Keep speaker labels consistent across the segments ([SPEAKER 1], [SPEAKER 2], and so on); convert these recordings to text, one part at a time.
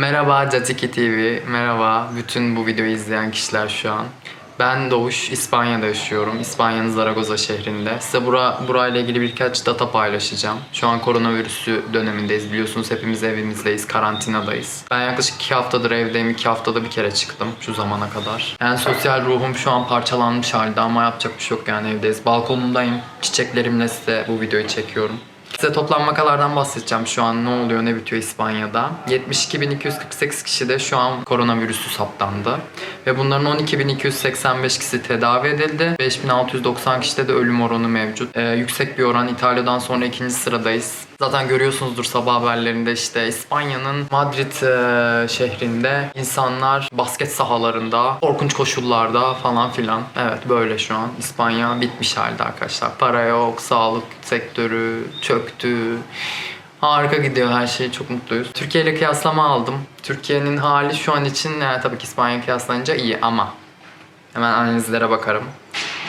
[SPEAKER 1] Merhaba Catiki TV, merhaba bütün bu videoyu izleyen kişiler şu an. Ben Doğuş, İspanya'da yaşıyorum. İspanya'nın Zaragoza şehrinde. Size bura, burayla ilgili birkaç data paylaşacağım. Şu an koronavirüsü dönemindeyiz. Biliyorsunuz hepimiz evimizdeyiz, karantinadayız. Ben yaklaşık iki haftadır evdeyim. iki haftada bir kere çıktım şu zamana kadar. Yani sosyal ruhum şu an parçalanmış halde ama yapacak bir şey yok yani evdeyiz. Balkonumdayım. Çiçeklerimle size bu videoyu çekiyorum. Size toplam vakalardan bahsedeceğim şu an ne oluyor ne bitiyor İspanya'da. 72.248 kişi de şu an koronavirüsü saptandı. Ve bunların 12.285 kişi tedavi edildi. 5.690 kişide de ölüm oranı mevcut. Ee, yüksek bir oran İtalya'dan sonra ikinci sıradayız. Zaten görüyorsunuzdur sabah haberlerinde işte İspanya'nın Madrid e, şehrinde insanlar basket sahalarında, korkunç koşullarda falan filan. Evet böyle şu an. İspanya bitmiş halde arkadaşlar. Para yok, sağlık sektörü çöktü. Harika gidiyor her şey. Çok mutluyuz. Türkiye ile kıyaslama aldım. Türkiye'nin hali şu an için yani tabii ki İspanya kıyaslanınca iyi ama hemen analizlere bakarım.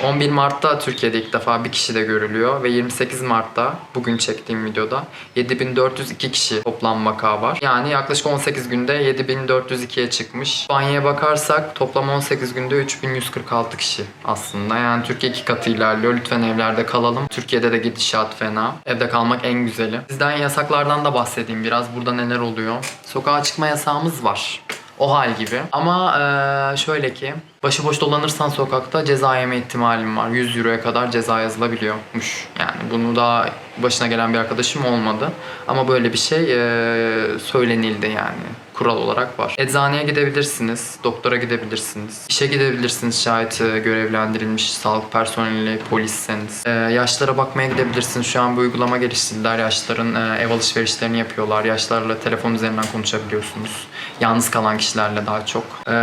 [SPEAKER 1] 11 Mart'ta Türkiye'de ilk defa bir kişi de görülüyor ve 28 Mart'ta bugün çektiğim videoda 7402 kişi toplam vaka var. Yani yaklaşık 18 günde 7402'ye çıkmış. İspanya'ya bakarsak toplam 18 günde 3146 kişi aslında. Yani Türkiye iki katı ilerliyor. Lütfen evlerde kalalım. Türkiye'de de gidişat fena. Evde kalmak en güzeli. Sizden yasaklardan da bahsedeyim biraz. Burada neler oluyor? Sokağa çıkma yasağımız var. O hal gibi. Ama eee, şöyle ki başıboş dolanırsan sokakta ceza yeme ihtimalin var. 100 euroya kadar ceza yazılabiliyormuş. Yani bunu daha başına gelen bir arkadaşım olmadı. Ama böyle bir şey eee, söylenildi yani. Kural olarak var. Eczaneye gidebilirsiniz, doktora gidebilirsiniz, işe gidebilirsiniz şayet e, görevlendirilmiş sağlık personeli, polisseniz. E, yaşlara bakmaya gidebilirsiniz. Şu an bir uygulama geliştirdiler. Yaşların e, ev alışverişlerini yapıyorlar. Yaşlarla telefon üzerinden konuşabiliyorsunuz. Yalnız kalan kişilerle daha çok. E,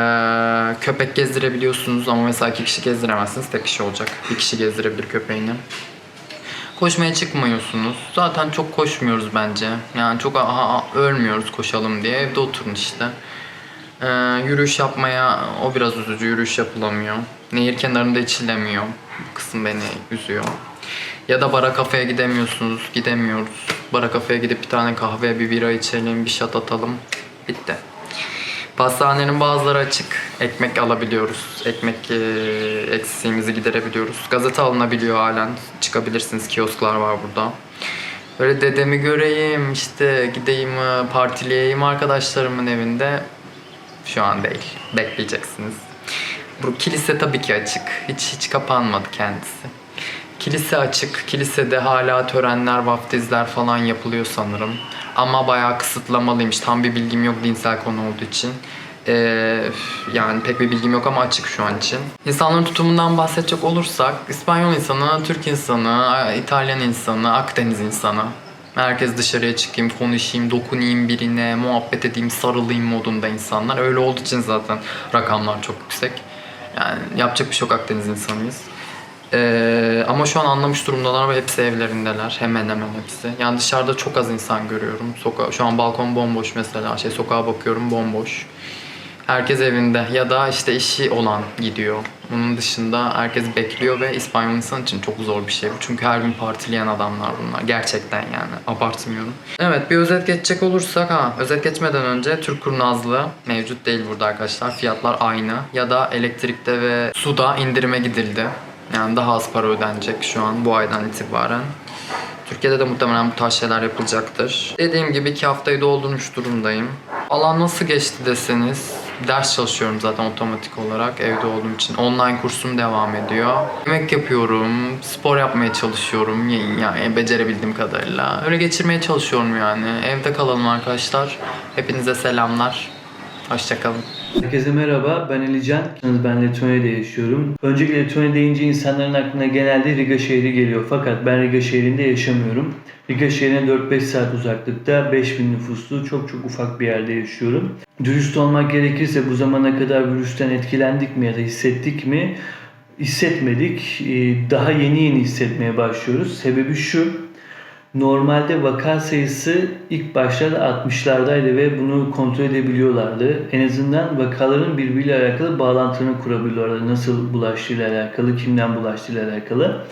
[SPEAKER 1] köpek gezdirebiliyorsunuz ama mesela iki kişi gezdiremezsiniz. Tek kişi olacak. Bir kişi gezdirebilir köpeğini. Koşmaya çıkmıyorsunuz. Zaten çok koşmuyoruz bence. Yani çok aha, ölmüyoruz koşalım diye. Evde oturun işte. Ee, yürüyüş yapmaya o biraz üzücü. Yürüyüş yapılamıyor. Nehir kenarında içilemiyor. Bu kısım beni üzüyor. Ya da bara kafeye gidemiyorsunuz. Gidemiyoruz. Bara kafeye gidip bir tane kahve, bir bira içelim, bir şat atalım. Bitti. Pastanenin bazıları açık. Ekmek alabiliyoruz. Ekmek e, eksiğimizi giderebiliyoruz. Gazete alınabiliyor halen. Çıkabilirsiniz. Kiosklar var burada. Böyle dedemi göreyim, işte gideyim e, partileyeyim arkadaşlarımın evinde. Şu an değil. Bekleyeceksiniz. Bu kilise tabii ki açık. Hiç hiç kapanmadı kendisi. Kilise açık. Kilisede hala törenler, vaftizler falan yapılıyor sanırım. Ama bayağı kısıtlamalıymış. Tam bir bilgim yok dinsel konu olduğu için. Ee, yani pek bir bilgim yok ama açık şu an için. İnsanların tutumundan bahsedecek olursak İspanyol insanı, Türk insanı, İtalyan insanı, Akdeniz insanı. Herkes dışarıya çıkayım, konuşayım, dokunayım birine, muhabbet edeyim, sarılayım modunda insanlar. Öyle olduğu için zaten rakamlar çok yüksek. Yani yapacak bir şey yok Akdeniz insanıyız. Ee, ama şu an anlamış durumdalar ve hepsi evlerindeler. Hemen hemen hepsi. Yani dışarıda çok az insan görüyorum. Soka şu an balkon bomboş mesela. Şey sokağa bakıyorum bomboş. Herkes evinde ya da işte işi olan gidiyor. Bunun dışında herkes bekliyor ve İspanyol insan için çok zor bir şey bu. Çünkü her gün partileyen adamlar bunlar. Gerçekten yani. Abartmıyorum. Evet bir özet geçecek olursak ha özet geçmeden önce Türk kurnazlığı mevcut değil burada arkadaşlar. Fiyatlar aynı. Ya da elektrikte ve suda indirime gidildi. Yani daha az para ödenecek şu an bu aydan itibaren. Türkiye'de de muhtemelen bu tarz şeyler yapılacaktır. Dediğim gibi iki haftayı doldurmuş durumdayım. Alan nasıl geçti deseniz ders çalışıyorum zaten otomatik olarak evde olduğum için. Online kursum devam ediyor. Yemek yapıyorum, spor yapmaya çalışıyorum yani becerebildiğim kadarıyla. Öyle geçirmeye çalışıyorum yani. Evde kalalım arkadaşlar. Hepinize selamlar. Hoşçakalın.
[SPEAKER 2] Herkese merhaba, ben Alican. Ben Letonya'da yaşıyorum. Öncelikle Letonya deyince insanların aklına genelde Riga şehri geliyor. Fakat ben Riga şehrinde yaşamıyorum. Riga şehrine 4-5 saat uzaklıkta 5000 nüfuslu çok çok ufak bir yerde yaşıyorum. Dürüst olmak gerekirse bu zamana kadar virüsten etkilendik mi ya da hissettik mi? Hissetmedik. Ee, Daha yeni yeni hissetmeye başlıyoruz. Sebebi şu, Normalde vaka sayısı ilk başlarda 60'lardaydı ve bunu kontrol edebiliyorlardı. En azından vakaların birbiriyle alakalı bağlantılarını kurabiliyorlardı. Nasıl bulaştığıyla alakalı, kimden bulaştığıyla alakalı.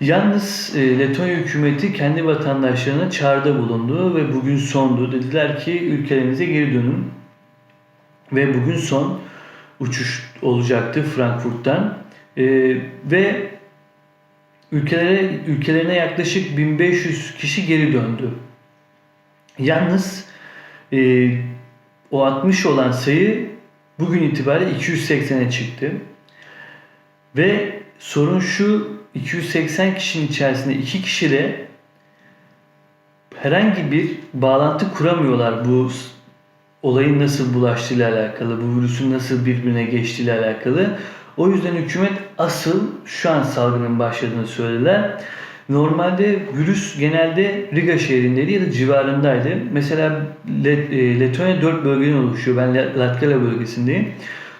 [SPEAKER 2] Yalnız e, Letonya hükümeti kendi vatandaşlarına çağrıda bulundu ve bugün sondu. Dediler ki ülkelerinize geri dönün. Ve bugün son uçuş olacaktı Frankfurt'tan. E, ve ülkelere ülkelerine yaklaşık 1500 kişi geri döndü. Yalnız e, o 60 olan sayı bugün itibariyle 280'e çıktı. Ve sorun şu 280 kişinin içerisinde iki kişi de herhangi bir bağlantı kuramıyorlar bu olayın nasıl bulaştığıyla alakalı, bu virüsün nasıl birbirine geçtiğiyle alakalı. O yüzden hükümet asıl şu an salgının başladığını söylediler. Normalde virüs genelde Riga şehrindeydi ya da civarındaydı. Mesela e, Letonya 4 bölgeden oluşuyor. Ben La- Latgala bölgesindeyim.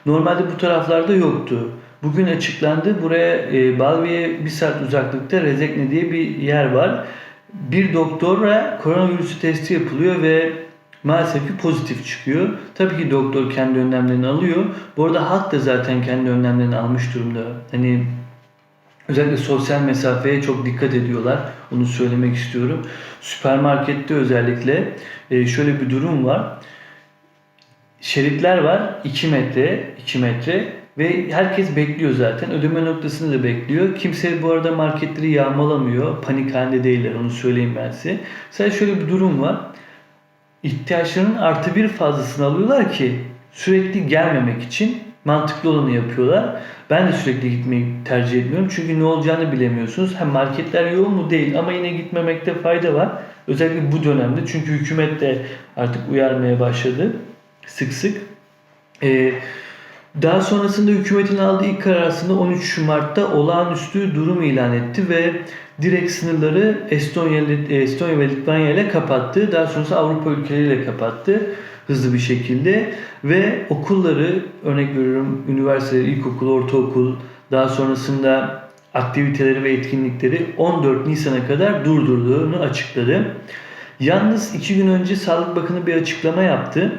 [SPEAKER 2] Normalde bu taraflarda yoktu. Bugün açıklandı. Buraya e, Balvi'ye bir saat uzaklıkta Rezekne diye bir yer var. Bir doktora koronavirüsü testi yapılıyor ve maalesef ki pozitif çıkıyor. Tabii ki doktor kendi önlemlerini alıyor. Bu arada halk da zaten kendi önlemlerini almış durumda. Hani özellikle sosyal mesafeye çok dikkat ediyorlar. Onu söylemek istiyorum. Süpermarkette özellikle e, şöyle bir durum var. Şeritler var 2 metre, 2 metre ve herkes bekliyor zaten. Ödeme noktasını da bekliyor. Kimse bu arada marketleri yağmalamıyor. Panik halinde değiller onu söyleyeyim ben size. Sadece şöyle bir durum var. İhtiyaçlarının artı bir fazlasını alıyorlar ki sürekli gelmemek için mantıklı olanı yapıyorlar. Ben de sürekli gitmeyi tercih etmiyorum. Çünkü ne olacağını bilemiyorsunuz. Hem marketler yoğun mu değil ama yine gitmemekte fayda var. Özellikle bu dönemde. Çünkü hükümet de artık uyarmaya başladı. Sık sık. Ee, daha sonrasında hükümetin aldığı ilk karar aslında 13 Mart'ta olağanüstü durum ilan etti ve direkt sınırları Estonya, Estonya ve Litvanya ile kapattı. Daha sonrasında Avrupa ülkeleriyle kapattı hızlı bir şekilde ve okulları örnek veriyorum üniversiteleri, ilkokul, ortaokul daha sonrasında aktiviteleri ve etkinlikleri 14 Nisan'a kadar durdurduğunu açıkladı. Yalnız iki gün önce Sağlık Bakanı bir açıklama yaptı.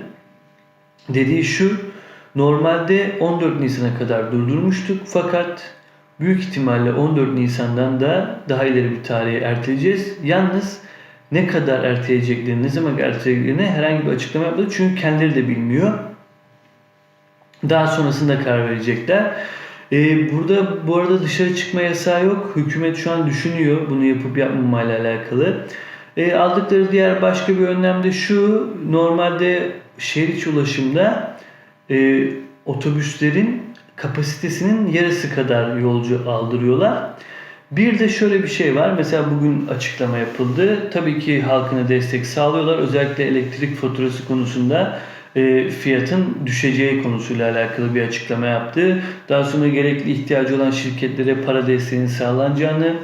[SPEAKER 2] Dediği şu, normalde 14 Nisan'a kadar durdurmuştuk fakat büyük ihtimalle 14 Nisan'dan da daha ileri bir tarihe erteleyeceğiz. Yalnız ne kadar erteleyeceklerini, ne zaman erteleyeceklerini herhangi bir açıklama yapmadı. Çünkü kendileri de bilmiyor. Daha sonrasında karar verecekler. Ee, burada bu arada dışarı çıkma yasağı yok. Hükümet şu an düşünüyor bunu yapıp yapmamayla alakalı. Ee, aldıkları diğer başka bir önlem de şu. Normalde şehir içi ulaşımda e, otobüslerin kapasitesinin yarısı kadar yolcu aldırıyorlar. Bir de şöyle bir şey var. Mesela bugün açıklama yapıldı. Tabii ki halkına destek sağlıyorlar. Özellikle elektrik faturası konusunda e, fiyatın düşeceği konusuyla alakalı bir açıklama yaptı. Daha sonra gerekli ihtiyacı olan şirketlere para desteğinin sağlanacağını,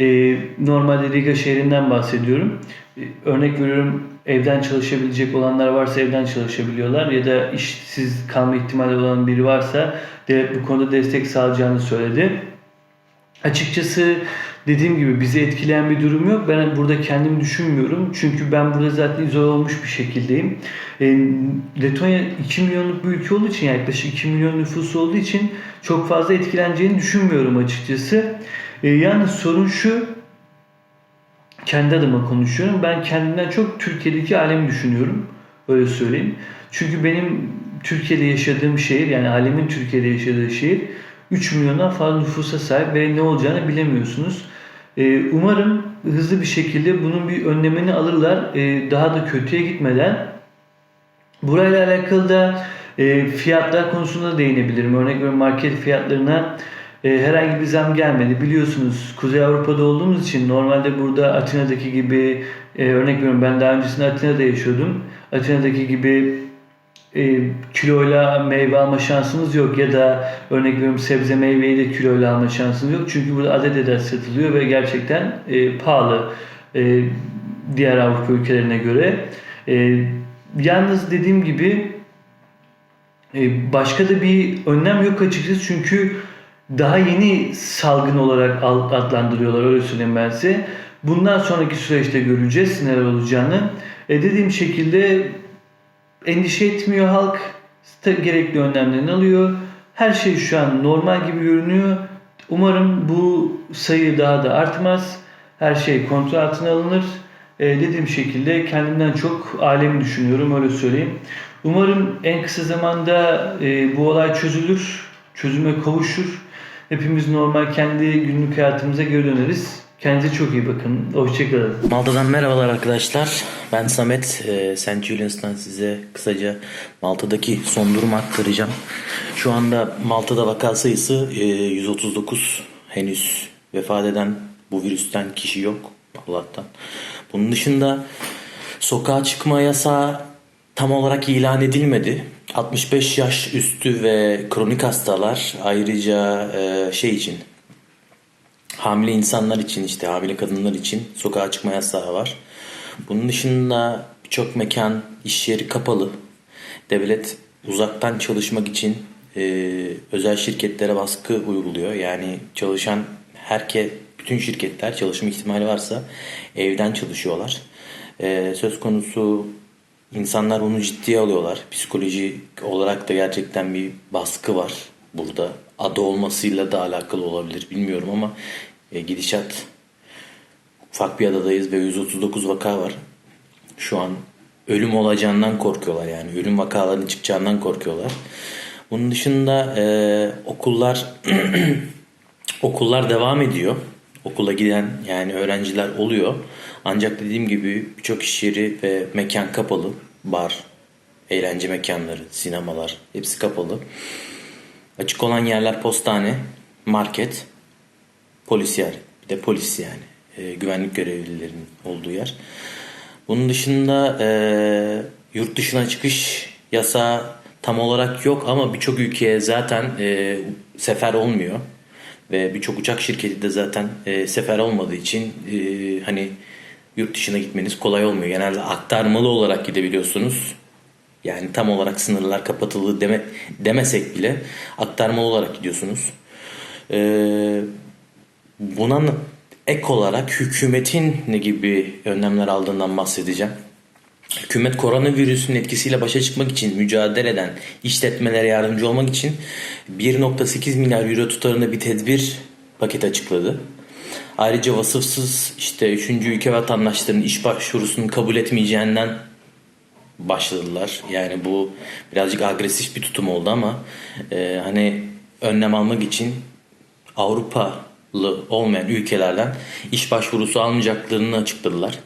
[SPEAKER 2] e, normalde Riga şehrinden bahsediyorum. E, örnek veriyorum evden çalışabilecek olanlar varsa evden çalışabiliyorlar ya da işsiz kalma ihtimali olan biri varsa devlet bu konuda destek sağlayacağını söyledi. Açıkçası dediğim gibi bizi etkileyen bir durum yok. Ben burada kendimi düşünmüyorum. Çünkü ben burada zaten izole olmuş bir şekildeyim. E, Letonya 2 milyonluk bir ülke olduğu için yaklaşık 2 milyon nüfusu olduğu için çok fazla etkileneceğini düşünmüyorum açıkçası. E, yalnız sorun şu kendi adıma konuşuyorum. Ben kendimden çok Türkiye'deki alemi düşünüyorum. Öyle söyleyeyim. Çünkü benim Türkiye'de yaşadığım şehir yani alemin Türkiye'de yaşadığı şehir 3 milyondan fazla nüfusa sahip ve ne olacağını bilemiyorsunuz. Ee, umarım hızlı bir şekilde bunun bir önlemini alırlar. Ee, daha da kötüye gitmeden. Burayla alakalı da e, fiyatlar konusunda değinebilirim. Örnek veriyorum market fiyatlarına e, herhangi bir zam gelmedi. Biliyorsunuz Kuzey Avrupa'da olduğumuz için normalde burada Atina'daki gibi e, örnek veriyorum ben daha öncesinde Atina'da yaşıyordum. Atina'daki gibi e, kiloyla meyve alma şansınız yok ya da örnek veriyorum sebze meyveyi de kiloyla alma şansınız yok. Çünkü burada adet eder satılıyor ve gerçekten e, pahalı e, diğer Avrupa ülkelerine göre. E, yalnız dediğim gibi e, başka da bir önlem yok açıkçası çünkü daha yeni salgın olarak adlandırıyorlar öyle söyleyeyim ben size. Bundan sonraki süreçte göreceğiz neler olacağını. E, dediğim şekilde endişe etmiyor halk. Gerekli önlemlerini alıyor. Her şey şu an normal gibi görünüyor. Umarım bu sayı daha da artmaz. Her şey kontrol altına alınır. Ee, dediğim şekilde kendimden çok alemi düşünüyorum öyle söyleyeyim. Umarım en kısa zamanda e, bu olay çözülür, çözüme kavuşur. Hepimiz normal kendi günlük hayatımıza geri döneriz. Kendinize çok iyi bakın. Hoşçakalın.
[SPEAKER 3] Malta'dan merhabalar arkadaşlar. Ben Samet. Ee, St. Julian's'tan size kısaca Malta'daki son durumu aktaracağım. Şu anda Malta'da vaka sayısı e, 139. Henüz vefat eden bu virüsten kişi yok Allah'tan. Bunun dışında sokağa çıkma yasağı tam olarak ilan edilmedi. 65 yaş üstü ve kronik hastalar ayrıca e, şey için hamile insanlar için işte hamile kadınlar için sokağa çıkma yasağı var. Bunun dışında birçok mekan, iş yeri kapalı. Devlet uzaktan çalışmak için e, özel şirketlere baskı uyguluyor. Yani çalışan herke, bütün şirketler çalışma ihtimali varsa evden çalışıyorlar. E, söz konusu insanlar bunu ciddiye alıyorlar. Psikolojik olarak da gerçekten bir baskı var burada. Adı olmasıyla da alakalı olabilir bilmiyorum ama e, gidişat ufak bir adadayız ve 139 vaka var. Şu an ölüm olacağından korkuyorlar yani ölüm vakalarının çıkacağından korkuyorlar. Bunun dışında e, okullar okullar devam ediyor. Okula giden yani öğrenciler oluyor. Ancak dediğim gibi birçok iş yeri ve mekan kapalı. Bar, eğlence mekanları, sinemalar hepsi kapalı. Açık olan yerler postane, market, polis yer. Bir de polis yani. E, güvenlik görevlilerinin olduğu yer. Bunun dışında e, yurt dışına çıkış yasağı tam olarak yok ama birçok ülkeye zaten e, sefer olmuyor. Ve birçok uçak şirketi de zaten e, sefer olmadığı için e, hani yurt dışına gitmeniz kolay olmuyor. Genelde aktarmalı olarak gidebiliyorsunuz. Yani tam olarak sınırlar kapatıldı deme, demesek bile aktarmalı olarak gidiyorsunuz. Ee, buna ek olarak hükümetin ne gibi önlemler aldığından bahsedeceğim. Hükümet koronavirüsün etkisiyle başa çıkmak için mücadele eden işletmelere yardımcı olmak için 1.8 milyar euro tutarında bir tedbir paketi açıkladı. Ayrıca vasıfsız işte 3. ülke vatandaşlarının iş başvurusunu kabul etmeyeceğinden başladılar. Yani bu birazcık agresif bir tutum oldu ama e, hani önlem almak için Avrupalı olmayan ülkelerden iş başvurusu almayacaklarını açıkladılar.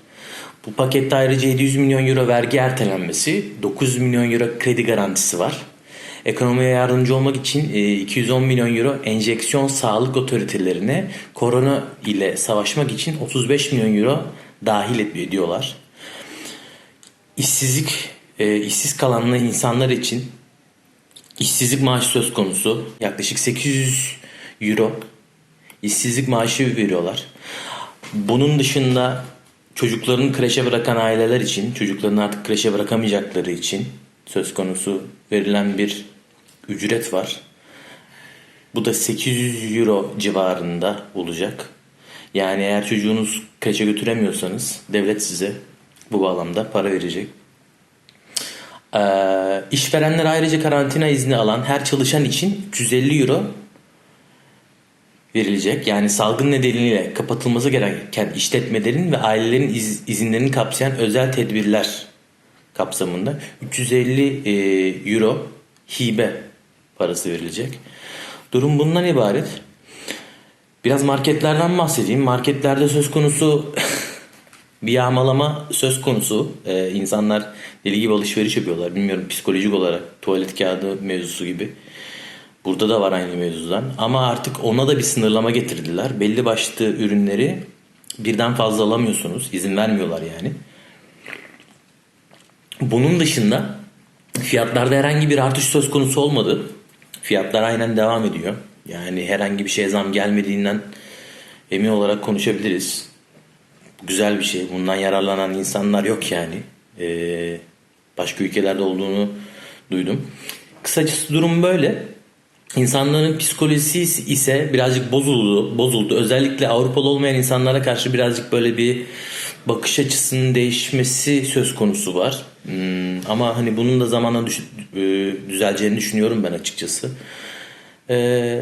[SPEAKER 3] Bu pakette ayrıca 700 milyon euro vergi ertelenmesi, 900 milyon euro kredi garantisi var. Ekonomiye yardımcı olmak için e, 210 milyon euro enjeksiyon sağlık otoritelerine korona ile savaşmak için 35 milyon euro dahil ediyorlar. İşsizlik, e, işsiz kalan insanlar için işsizlik maaşı söz konusu. Yaklaşık 800 euro işsizlik maaşı veriyorlar. Bunun dışında çocuklarını kreşe bırakan aileler için, çocuklarını artık kreşe bırakamayacakları için söz konusu verilen bir ücret var. Bu da 800 euro civarında olacak. Yani eğer çocuğunuz kreşe götüremiyorsanız devlet size bu bağlamda para verecek. Ee, işverenler ayrıca karantina izni alan her çalışan için 350 euro verilecek. Yani salgın nedeniyle kapatılması gereken işletmelerin ve ailelerin iz, izinlerini kapsayan özel tedbirler kapsamında 350 e, euro hibe parası verilecek. Durum bundan ibaret. Biraz marketlerden bahsedeyim. Marketlerde söz konusu bir yağmalama söz konusu. Ee, insanlar deli gibi alışveriş yapıyorlar. Bilmiyorum psikolojik olarak tuvalet kağıdı mevzusu gibi. Burada da var aynı mevzudan. Ama artık ona da bir sınırlama getirdiler. Belli başlı ürünleri birden fazla alamıyorsunuz. İzin vermiyorlar yani. Bunun dışında fiyatlarda herhangi bir artış söz konusu olmadı. Fiyatlar aynen devam ediyor. Yani herhangi bir şeye zam gelmediğinden emin olarak konuşabiliriz. Güzel bir şey. Bundan yararlanan insanlar yok yani. Ee, başka ülkelerde olduğunu duydum. Kısacası durum böyle. İnsanların psikolojisi ise birazcık bozuldu, bozuldu. Özellikle Avrupalı olmayan insanlara karşı birazcık böyle bir bakış açısının değişmesi söz konusu var. Hmm, ama hani bunun da zamanla düş- e, düzeleceğini düşünüyorum ben açıkçası. Ee,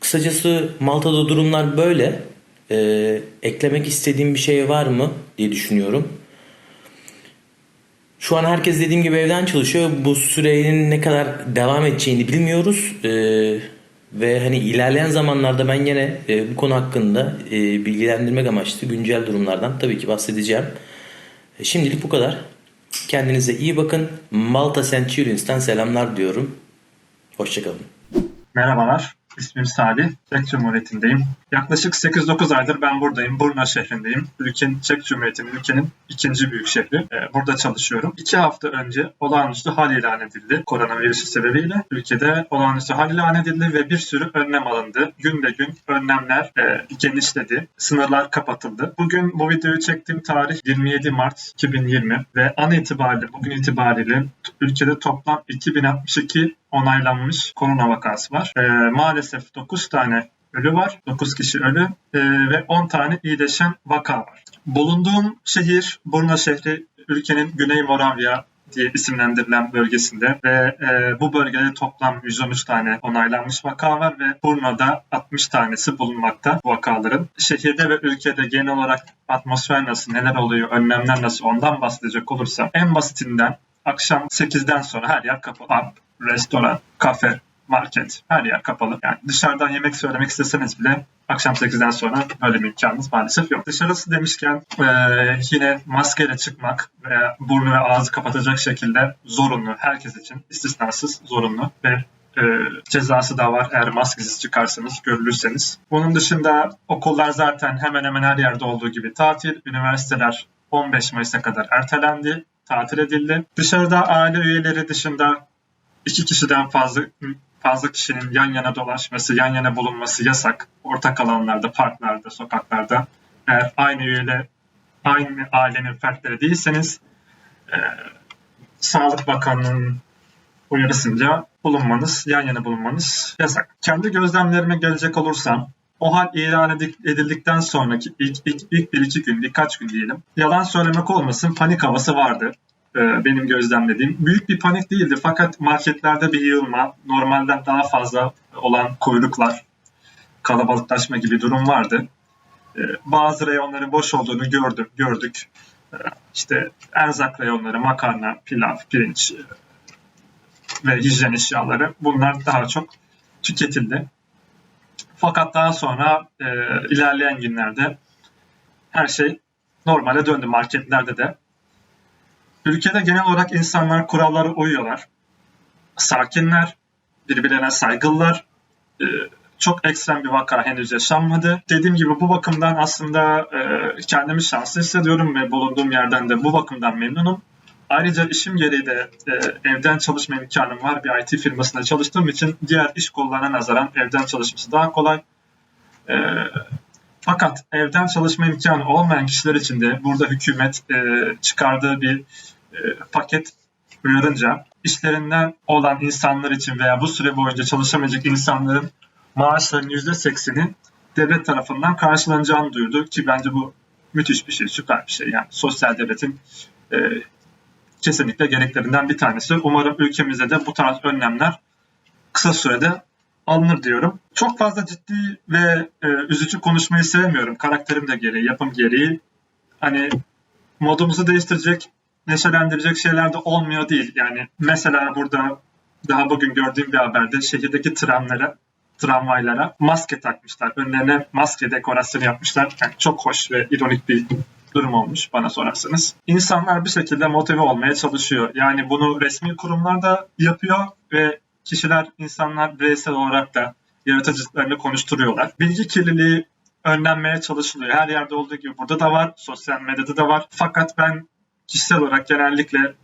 [SPEAKER 3] Kısacası Malta'da durumlar böyle. Ee, eklemek istediğim bir şey var mı diye düşünüyorum. Şu an herkes dediğim gibi evden çalışıyor. Bu sürenin ne kadar devam edeceğini bilmiyoruz. Ee, ve hani ilerleyen zamanlarda ben yine e, bu konu hakkında e, bilgilendirmek amaçlı güncel durumlardan tabii ki bahsedeceğim. E, Şimdilik bu kadar. Kendinize iyi bakın. Malta Centurions'tan selamlar diyorum. Hoşçakalın.
[SPEAKER 4] Merhabalar, ismim Salih. Çek Cumhuriyeti'ndeyim. Yaklaşık 8-9 aydır ben buradayım. Brno şehrindeyim. Ülkenin, Çek Cumhuriyeti'nin ülkenin ikinci büyük şehri. Ee, burada çalışıyorum. İki hafta önce olağanüstü hal ilan edildi. Koronavirüsü sebebiyle ülkede olağanüstü hal ilan edildi ve bir sürü önlem alındı. Gün be gün önlemler e, genişledi. Sınırlar kapatıldı. Bugün bu videoyu çektiğim tarih 27 Mart 2020 ve an itibariyle bugün itibariyle ülkede toplam 2062 onaylanmış korona vakası var. Ee, maalesef 9 tane ölü var. 9 kişi ölü ee, ve 10 tane iyileşen vaka var. Bulunduğum şehir Brno şehri ülkenin Güney Moravya diye isimlendirilen bölgesinde ve e, bu bölgede toplam 113 tane onaylanmış vaka var ve Brno'da 60 tanesi bulunmakta bu vakaların. Şehirde ve ülkede genel olarak atmosfer nasıl, neler oluyor, önlemler nasıl ondan bahsedecek olursam en basitinden akşam 8'den sonra her yer kapalı. Pub, restoran, kafe, market her yer kapalı. Yani dışarıdan yemek söylemek isteseniz bile akşam 8'den sonra böyle bir imkanınız maalesef yok. Dışarısı demişken e, yine maskeyle çıkmak ve burnu ve ağzı kapatacak şekilde zorunlu. Herkes için istisnasız zorunlu ve e, cezası da var eğer maskesiz çıkarsanız, görülürseniz. Bunun dışında okullar zaten hemen hemen her yerde olduğu gibi tatil. Üniversiteler 15 Mayıs'a kadar ertelendi, tatil edildi. Dışarıda aile üyeleri dışında iki kişiden fazla fazla kişinin yan yana dolaşması, yan yana bulunması yasak. Ortak alanlarda, parklarda, sokaklarda. Eğer aynı üyeyle, aynı ailenin fertleri değilseniz e, Sağlık Bakanlığı'nın uyarısınca bulunmanız, yan yana bulunmanız yasak. Kendi gözlemlerime gelecek olursam o hal ilan edildikten sonraki ilk, ilk, ilk bir iki gün, birkaç gün diyelim. Yalan söylemek olmasın panik havası vardı benim gözlemlediğim. Büyük bir panik değildi fakat marketlerde bir yığılma, normalden daha fazla olan kuyruklar, kalabalıklaşma gibi durum vardı. E, Bazı reyonların boş olduğunu gördüm, gördük. E, İşte erzak reyonları, makarna, pilav, pirinç e, ve hijyen eşyaları bunlar daha çok tüketildi. Fakat daha sonra e, ilerleyen günlerde her şey normale döndü marketlerde de. Ülkede genel olarak insanlar kurallara uyuyorlar. Sakinler, birbirlerine saygılılar. Ee, çok ekstrem bir vaka henüz yaşanmadı. Dediğim gibi bu bakımdan aslında e, kendimi şanslı hissediyorum ve bulunduğum yerden de bu bakımdan memnunum. Ayrıca işim gereği de e, evden çalışma imkanım var. Bir IT firmasında çalıştığım için diğer iş kollarına nazaran evden çalışması daha kolay. E, fakat evden çalışma imkanı olmayan kişiler için de burada hükümet e, çıkardığı bir e, paket uyarınca işlerinden olan insanlar için veya bu süre boyunca çalışamayacak insanların maaşlarının %80'i devlet tarafından karşılanacağını duyurdu ki bence bu müthiş bir şey, süper bir şey. Yani sosyal devletin e, kesinlikle gereklerinden bir tanesi. Umarım ülkemizde de bu tarz önlemler kısa sürede alınır diyorum. Çok fazla ciddi ve e, üzücü konuşmayı sevmiyorum. Karakterim de gereği, yapım gereği. Hani modumuzu değiştirecek, neşelendirecek şeyler de olmuyor değil. Yani mesela burada daha bugün gördüğüm bir haberde şehirdeki tramlara, tramvaylara maske takmışlar. Önlerine maske dekorasyonu yapmışlar. Yani çok hoş ve ironik bir durum olmuş bana sorarsanız. İnsanlar bir şekilde motive olmaya çalışıyor. Yani bunu resmi kurumlar da yapıyor ve kişiler, insanlar bireysel olarak da yaratıcılıklarını konuşturuyorlar. Bilgi kirliliği önlenmeye çalışılıyor. Her yerde olduğu gibi burada da var, sosyal medyada da var. Fakat ben kişisel olarak genellikle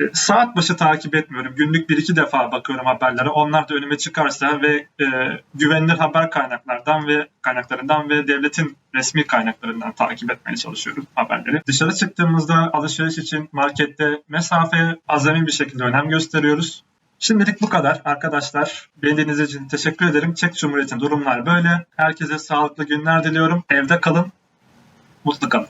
[SPEAKER 4] e, saat başı takip etmiyorum. Günlük bir iki defa bakıyorum haberlere. Onlar da önüme çıkarsa ve e, güvenilir haber kaynaklardan ve kaynaklarından ve devletin resmi kaynaklarından takip etmeye çalışıyorum haberleri. Dışarı çıktığımızda alışveriş için markette mesafeye azami bir şekilde önem gösteriyoruz. Şimdilik bu kadar arkadaşlar. Beni dinlediğiniz için teşekkür ederim. Çek Cumhuriyeti'nin durumlar böyle. Herkese sağlıklı günler diliyorum. Evde kalın, mutlu kalın.